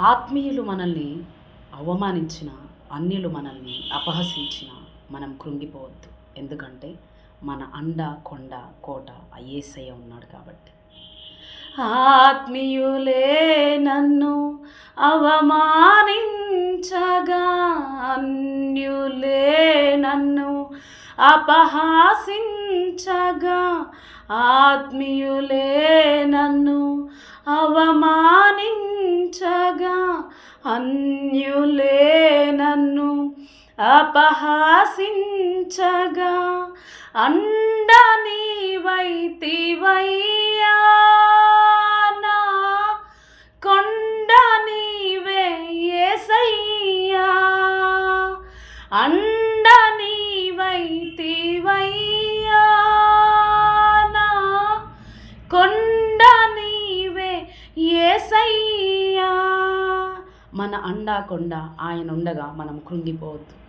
ఆత్మీయులు మనల్ని అవమానించిన అన్యులు మనల్ని అపహసించిన మనం కృంగిపోవద్దు. ఎందుకంటే మన అండ కొండ కోట అయ్యేసయ్య ఉన్నాడు కాబట్టి. ఆత్మీయులే నన్ను అవమానించగా అన్యులే నన్ను అపహాసించగా ఆత్మీయులే నన్ను అవమానించగా అన్యులే నన్ను అపహాసించగా అండ నీవైతివయ్యా నా కొండ నీవే యేసయ్యా అండ నీవైతివయ్యా ఏసయ్యా. మన అండాకొండ ఆయన ఉండగా మనం కృంగిపోవద్దు.